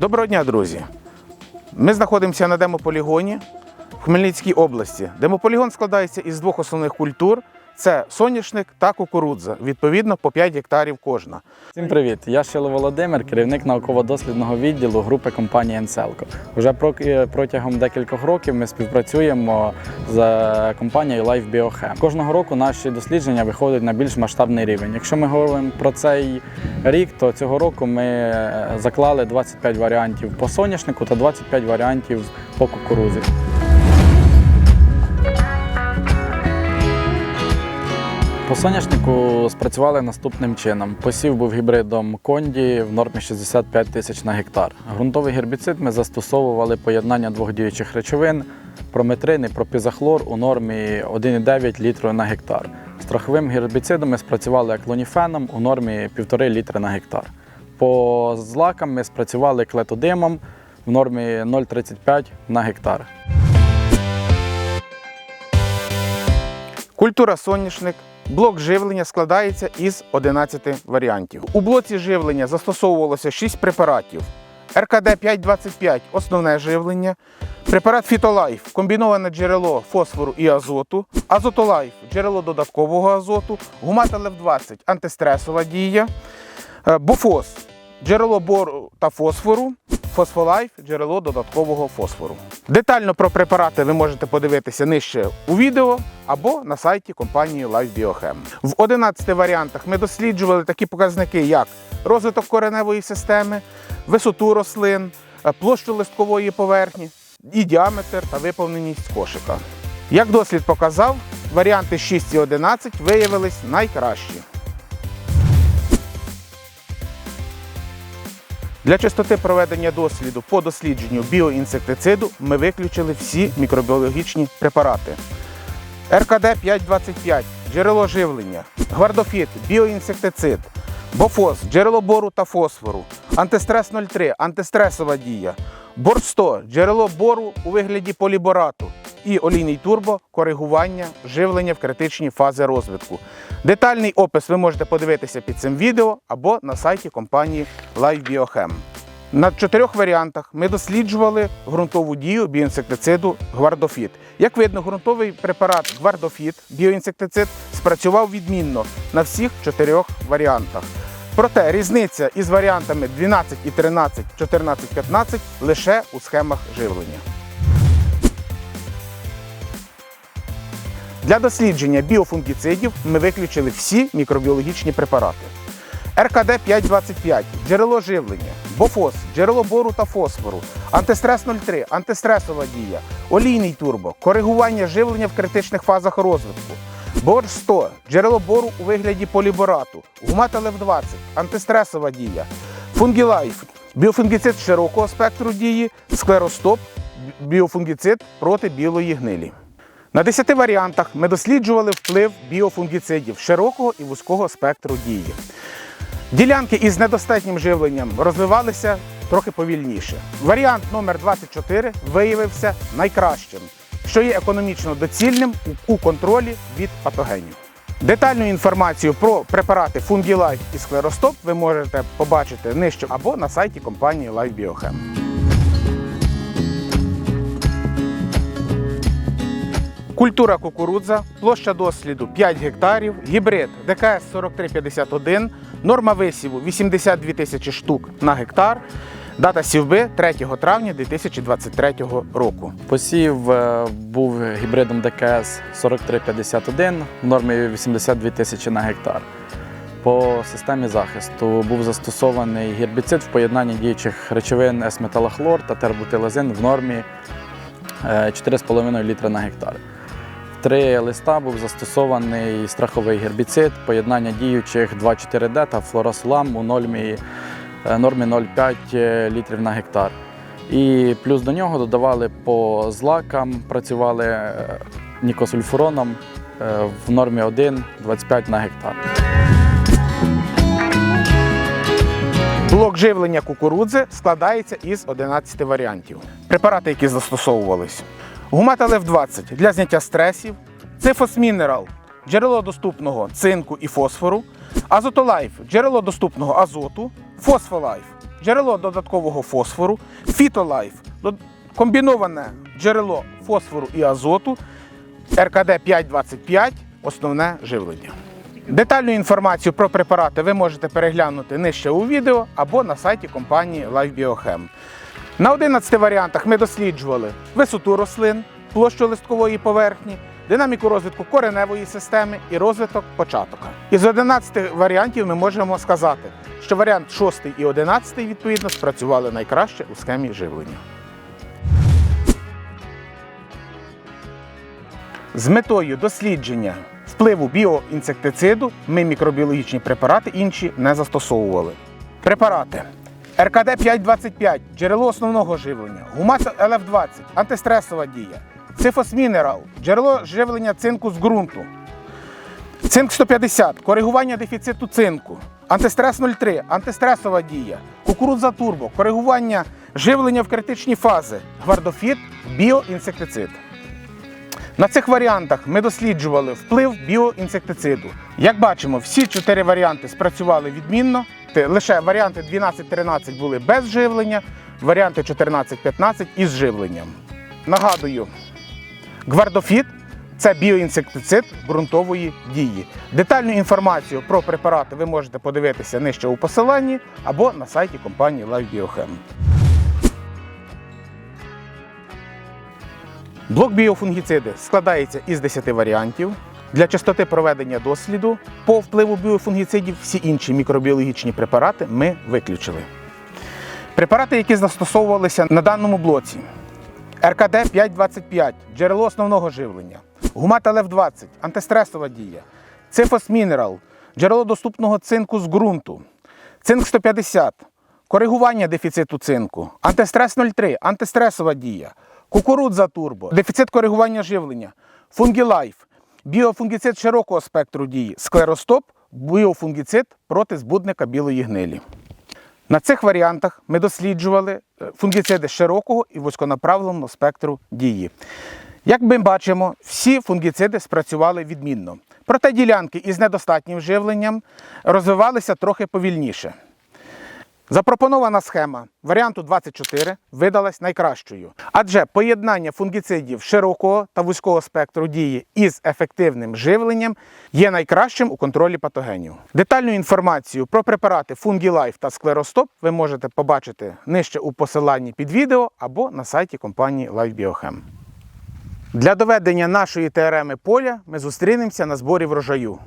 Доброго дня, друзі! Ми знаходимося на демополігоні в Хмельницькій області. Демополігон складається із двох основних культур: це соняшник та кукурудза, відповідно по 5 гектарів кожна. Всім привіт! Я Шило Володимир, керівник науково-дослідного відділу групи компанії Енселко. Уже е, протягом декількох років ми співпрацюємо з компанією Life Biochem. Кожного року наші дослідження виходять на більш масштабний рівень. Якщо ми говоримо про цей рік, то цього року ми е, заклали 25 варіантів по соняшнику та 25 варіантів по кукурузі. По соняшнику спрацювали наступним чином. Посів був гібридом конді в нормі 65 тисяч на гектар. Грунтовий гербіцид ми застосовували поєднання двох діючих речовин прометрин і пропізахлор у нормі 1,9 літру на гектар. Страховим гербіцидом ми спрацювали аклоніфеном у нормі 1,5 літри на гектар. По злакам ми спрацювали клетодимом в нормі 0,35 на гектар. Культура соняшник. Блок живлення складається із 11 варіантів. У блоці живлення застосовувалося 6 препаратів. РКД 525 основне живлення, препарат Фітолайф комбіноване джерело фосфору і азоту, Азотолайф джерело додаткового азоту, Гуматалев 20 антистресова дія, Буфос Бофос джерело бору та фосфору, Фосфолайф джерело додаткового фосфору. Детально про препарати ви можете подивитися нижче у відео або на сайті компанії Life Biochem. В 11 варіантах ми досліджували такі показники, як розвиток кореневої системи, висоту рослин, площу листкової поверхні і діаметр та виповненість кошика. Як дослід показав, варіанти 6 і 11 виявились найкращі. Для чистоти проведення досліду по дослідженню біоінсектициду ми виключили всі мікробіологічні препарати. РКД 525 джерело живлення, гвардофіт, біоінсектицид, бофос, джерело бору та фосфору, антистрес 03, антистресова дія, бор 100, джерело бору у вигляді поліборату і олійний турбо коригування живлення в критичні фази розвитку. Детальний опис ви можете подивитися під цим відео або на сайті компанії Live Biochem. На чотирьох варіантах ми досліджували ґрунтову дію біоінсектициду Гвардофіт. Як видно, ґрунтовий препарат Гвардофіт, біоінсектицид, спрацював відмінно на всіх чотирьох варіантах. Проте різниця із варіантами 12 і 13, 14, 15 лише у схемах живлення. Для дослідження біофунгіцидів ми виключили всі мікробіологічні препарати. РКД 525 джерело живлення, бофос, джерело бору та фосфору, антистрес 03, антистресова дія, олійний турбо, коригування живлення в критичних фазах розвитку, бор 100, джерело бору у вигляді поліборату, гуматалев 20, антистресова дія, фунгілайф, біофунгіцид широкого спектру дії, склеростоп, біофунгіцид проти білої гнилі. На 10 варіантах ми досліджували вплив біофунгіцидів широкого і вузького спектру дії. Ділянки із недостатнім живленням розвивалися трохи повільніше. Варіант номер 24 виявився найкращим, що є економічно доцільним у- контролі від патогенів. Детальну інформацію про препарати Fungilife і Склеростоп ви можете побачити нижче або на сайті компанії Life Biochem. Культура кукурудза, площа досліду 5 гектарів, гібрид ДКС 4351, норма висіву 82 тисячі штук на гектар, дата сівби 3 травня 2023 року. Посів е, був гібридом ДКС 4351 в нормі 82 тисячі на гектар. По системі захисту був застосований гербіцид в поєднанні діючих речовин есметалахлор та тербутилазин в нормі е, 4,5 літра на гектар. Три листа був застосований страховий гербіцид, поєднання діючих 2,4D та флорасулам у нормі, е, нормі 0,5 літрів на гектар. І плюс до нього додавали по злакам, працювали е, нікосульфуроном е, в нормі 1,25 на гектар. Блок живлення кукурудзи складається із 11 варіантів. Препарати, які застосовувались. Гуматалев 20 для зняття стресів, Цифос Мінерал джерело доступного цинку і фосфору, Азотолайф джерело доступного азоту, Фосфолайф джерело додаткового фосфору, фітолайф, комбіноване джерело фосфору і азоту, РКД 525 основне живлення. Детальну інформацію про препарати ви можете переглянути нижче у відео або на сайті компанії LifeBioChem. На 11 варіантах ми досліджували висоту рослин, площу листкової поверхні, динаміку розвитку кореневої системи і розвиток початока. Із 11 варіантів ми можемо сказати, що варіант 6 і 11 відповідно спрацювали найкраще у схемі живлення. З метою дослідження впливу біоінсектициду ми мікробіологічні препарати інші не застосовували. Препарати РКД 525 джерело основного живлення, гумат ЛФ20 антистресова дія, цифосмінерал джерело живлення цинку з ґрунту, цинк 150 коригування дефіциту цинку, антистрес 03 антистресова дія, кукурудза турбо коригування живлення в критичні фази, гвардофіт біоінсектицид. На цих варіантах ми досліджували вплив біоінсектициду. Як бачимо, всі чотири варіанти спрацювали відмінно. Лише варіанти 12-13 були без живлення, варіанти 14-15 із живленням. Нагадую, гвардофіт це біоінсектицид ґрунтової дії. Детальну інформацію про препарати ви можете подивитися нижче у посиланні або на сайті компанії LifeBioChem. Блок біофунгіциди складається із 10 варіантів. Для частоти проведення досліду по впливу біофунгіцидів всі інші мікробіологічні препарати ми виключили. Препарати, які застосовувалися на даному блоці: РКД 525 джерело основного живлення, гумат ЛФ20 антистресова дія, Цифос Мінерал джерело доступного цинку з ґрунту, цинк 150 коригування дефіциту цинку, антистрес 03 антистресова дія, кукурудза турбо, дефіцит коригування живлення, фунгілайф, біофунгіцид широкого спектру дії, склеростоп, біофунгіцид проти збудника білої гнилі. На цих варіантах ми досліджували е, фунгіциди широкого і вузьконаправленого спектру дії. Як ми бачимо, всі фунгіциди спрацювали відмінно. Проте ділянки із недостатнім живленням розвивалися трохи повільніше. Запропонована схема варіанту 24 видалась найкращою, адже поєднання фунгіцидів широкого та вузького спектру дії із ефективним живленням є найкращим у контролі патогенів. Детальну інформацію про препарати Фунгілайф та Склеростоп ви можете побачити нижче у посиланні під відео або на сайті компанії LifeBioChem. Для доведення нашої теореми поля ми зустрінемося на зборі врожаю.